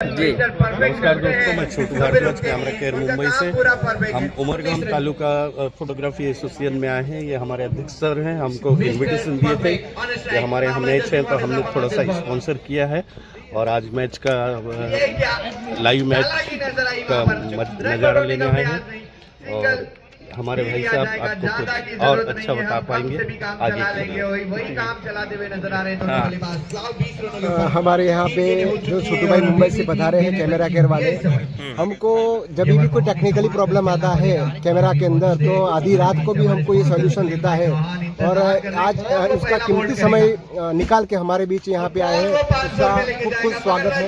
जी। नमस्कार दोस्तों, मैं छोटू भारद्वाज कैमरा केयर मुंबई से। हम उमरगाम तालुका फोटोग्राफी एसोसिएशन में आए हैं। ये हमारे अध्यक्ष सर हैं, हमको इनविटेशन दिए थे कि हमारे यहाँ मैच है तो हमने थोड़ा सा स्पॉन्सर किया है। और आज मैच का लाइव मैच का नज़ारा लेने आए हैं। और हमारे भाई साहब आपको और अच्छा बता पाएँगे। आगे हाँ। हमारे यहाँ पे जो छोटू भाई मुंबई से रहे हैं कैमरा केयर वाले। हमको जब भी कोई टेक्निकली प्रॉब्लम आता है कैमरा के अंदर तो आधी रात को भी हमको ये सोल्यूशन देता है। और आज इसका कीमती समय निकाल के हमारे बीच यहाँ पे आए हैं। खूब खूब स्वागत है।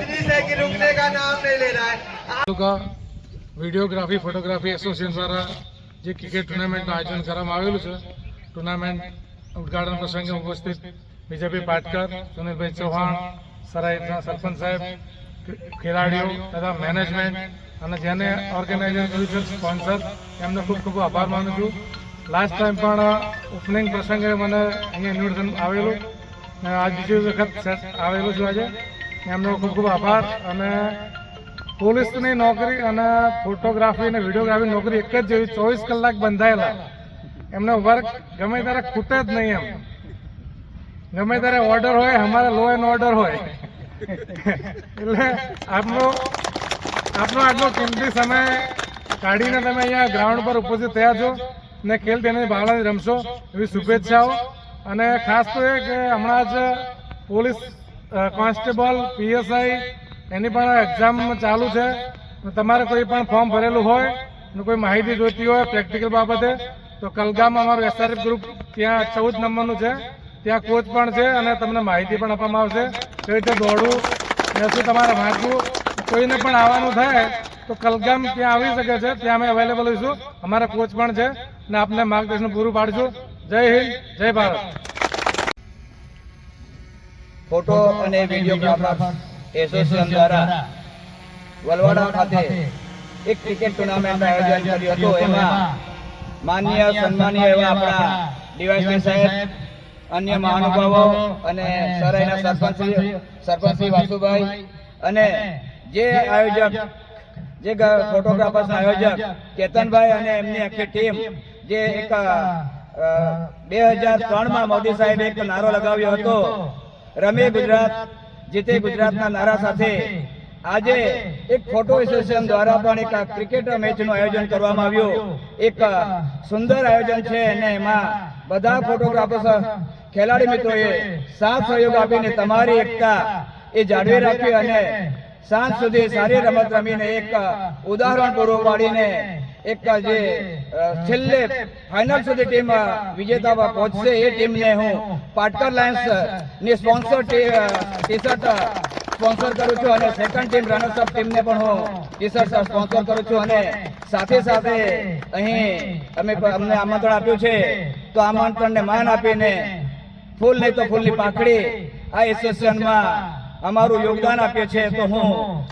वीडियोग्राफी फोटोग्राफी एसोसिएशन द्वारा જે ક્રિકેટ ટુર્નામેન્ટનું આયોજન કરવામાં આવેલું છે. ટુર્નામેન્ટ ઉદઘાટન પ્રસંગે ઉપસ્થિત બીજેપી પાટકર, સુનિલભાઈ ચૌહાણ, સરાયના સરપંચ સાહેબ, ખેલાડીઓ તથા મેનેજમેન્ટ અને જેને ઓર્ગેનાઇઝર કર્યું છે સ્પોન્સર એમનો ખૂબ ખૂબ આભાર માનું છું. લાસ્ટ ટાઈમ પણ ઓપનિંગ પ્રસંગે મને અહીંયા ઇન્વિટેશન આવેલું. આજ બીજી વખત સેટ આવેલું છું આજે. એમનો ખૂબ ખૂબ આભાર અને પોલીસની નોકરી અને ફોટોગ્રાફી અને વિડીયોગ્રાફી નોકરી એક જ જેવી ચોવીસ કલાક બંધાયેલા. એમનો વર્ક ગમે ત્યારે ખૂટે જ નહીં એમ. ગમે ત્યારે ઓર્ડર હોય, અમારે લો એન્ડ ઓર્ડર હોય. એટલે આપનો આપનો આટલો કિંમતી સમય કાઢીને તમે અહીંયા ગ્રાઉન્ડ પર ઉપસ્થિત થયા છો ને ખેલ તેની ભાવનાથી રમશો એવી શુભેચ્છાઓ. અને ખાસ તો એ કે હમણાં જ પોલીસ કોન્સ્ટેબલ, પીએસઆઈ એની પણ એક્ઝામ ચાલુ છે. તમારે કોઈ પણ ફોર્મ ભરેલું હોય ને કોઈ માહિતી જોઈતી હોય પ્રેક્ટિકલ બાબતે, તો કલગામ અમારું એસઆરએફ ગ્રુપ ત્યાં ચૌદ નંબરનું છે. ત્યાં કોચ પણ છે અને તમને માહિતી પણ આપવામાં આવશે. કઈ રીતે દોડવું ને શું તમારે વાંચવું કોઈને પણ આવવાનું થાય તો કલગામ ત્યાં આવી શકે છે. ત્યાં અમે અવેલેબલ હોઈશું. અમારા કોચ પણ છે ને આપને માર્ગદર્શન પૂરું પાડીશું. જય હિન્દ, જય ભારત. ફોટો અને વિડીયોગ્રાફર એસોસિએશન દ્વારા વલવાડા ખાતે એક ક્રિકેટ ટુર્નામેન્ટ આયોજન કર્યું હતું. એમાં માન્ય સન્માનીય એવા આપણા ડીવાયસી સાહેબ અન્ય મહાનુભાવો અને સરાયના સરપંચ સરપંચ વાસુભાઈ અને જે આયોજક જે ફોટોગ્રાફર્સના આયોજક કેતનભાઈ અને એમની આખી ટીમ જે એક બે હજાર ત્રણમાં મોદી સાહેબે એક નારો લગાવ્યો હતો. રમે ગુજરાત જીતે ગુજરાતના નારા સાથે આજે એક ફોટો એસોસિએશન દ્વારા પણ એક ક્રિકેટ મેચનું આયોજન કરવામાં આવ્યું. એક સુંદર આયોજન છે અને એમાં બધા ફોટોગ્રાફર્સ ખેલાડી મિત્રોએ સાથ સહયોગ આપીને તમારી એકતા એ જાળવી રાખી અને સાંજ સુધી સારી રમત રમીને એક ઉદાહરણ પૂરું પાડીને એક જે છેલ્લે ફાઇનલ સુધી ટીમ વિજેતામાં વિજેતા પહોંચશે. એ ટીમને હું પાટકર લાયન્સની સ્પોન્સર ટી શર્ટ સ્પોન્સર કરું છું અને સેકન્ડ ટીમ રનર્સ અપ ટીમને પણ હું ટી શર્ટ સ્પોન્સર કરું છું. અને સાથે સાથે અહીં અમે અમને આમંત્રણ આપ્યું છે. તો આમંત્રણને માન આપીને ફૂલ નહીં તો ફૂલની પાંખડી આ એસોસિએશનમાં અમારું યોગદાન આપીએ છે. તો હું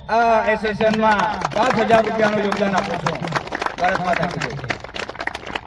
આ એસોસિએશનમાં પાંચ હજાર રૂપિયાનું યોગદાન આપું છું. ભારત માતા કી જય.